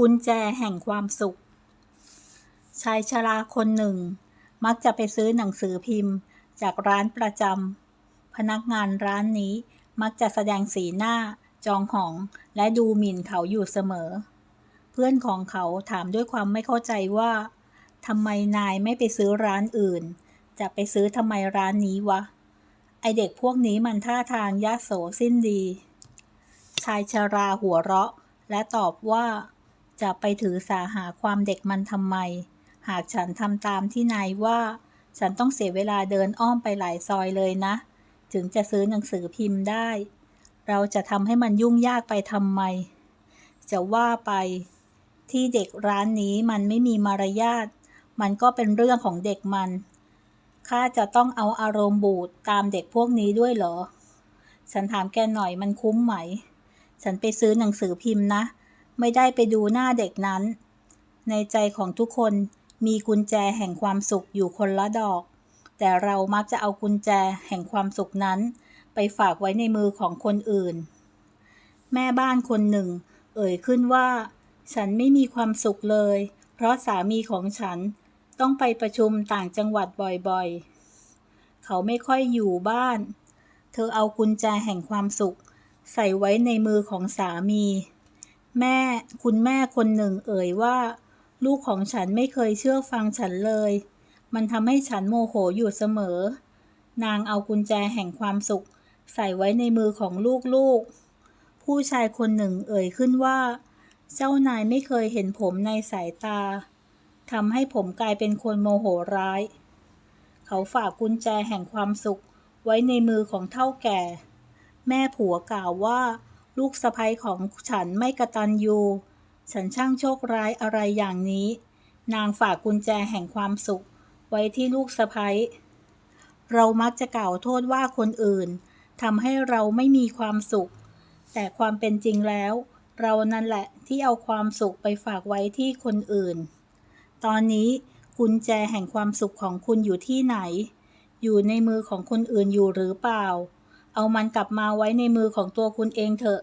กุญแจแห่งความสุข ชายชราคนหนึ่ง มักจะไปซื้อหนังสือพิมพ์ จากร้านประจำพนักงานร้านนี้มักจะแสดงสีหน้า จองหอง และดูหมิ่นเขาอยู่เสมอ เพื่อนของเขาถามด้วยความไม่เข้าใจว่าทำไมนายไม่ไปซื้อร้านอื่น จะไปซื้อทำไมร้านนี้วะ ไอเด็กพวกนี้มันท่าทางยะโสสิ้นดี ชายชราหัวเราะ และตอบว่า จะไปถือสาหาความเด็กมันทำไม หากฉันทำตามที่นายว่า ฉันต้องเสียเวลาเดินอ้อมไปหลายซอยเลยนะ ถึงจะซื้อหนังสือพิมพ์ได้ เราจะทำให้มันยุ่งยากไปทำไม จะว่าไป ที่เด็กร้านนี้มันไม่มีมารยาท มันก็เป็นเรื่องของเด็กมัน ข้าจะต้องเอาอารมณ์บูดตามเด็กพวกนี้ด้วยเหรอ ฉันถามแกหน่อยมันคุ้มไหม ฉันไปซื้อหนังสือพิมพ์นะ ไม่ได้ไปดูหน้าเด็กนั้น ในใจของทุกคนมีกุญแจแห่งความสุขอยู่คนละดอก แต่เรามักจะเอากุญแจแห่งความสุขนั้น ไปฝากไว้ในมือของคนอื่น แม่บ้านคนหนึ่ง เอ่ยขึ้นว่า ฉันไม่มีความสุขเลย เพราะสามีของฉันต้องไปประชุมต่างจังหวัดบ่อยๆ เขาไม่ค่อยอยู่บ้าน เธอเอากุญแจแห่งความสุข ใส่ไว้ในมือของสามี แม่คุณแม่คนหนึ่งเอ่ยว่า ลูกของฉันไม่เคยเชื่อฟังฉันเลย มันทำให้ฉันโมโหอยู่เสมอ นางเอากุญแจแห่งความสุข ใส่ไว้ในมือของลูกๆ ผู้ชายคนหนึ่งเอ่ยขึ้นว่า เจ้านายไม่เคยเห็นผมในสายตาทำให้ผมกลายเป็นคนโมโหร้าย เขาฝากกุญแจแห่งความสุข ไว้ในมือของเท่าแก่ แม่ผัวกล่าวว่า ลูกสะใภ้ของฉันไม่กระตันยูฉันช่างโชคร้ายอะไรอย่างนี้ นางฝากกุญแจแห่งความสุข ไว้ที่ลูกสะใภ้เรามักจะกล่าวโทษว่าคนอื่นทำให้เราไม่มีความสุข แต่ความเป็นจริงแล้ว เรานั่นแหละที่เอาความสุขไปฝากไว้ที่คนอื่น ตอนนี้กุญแจแห่งความสุขของคุณอยู่ที่ไหน อยู่ในมือของคนอื่นอยู่หรือเปล่า เอามันกลับมาไว้ในมือของตัวคุณเองเถอะ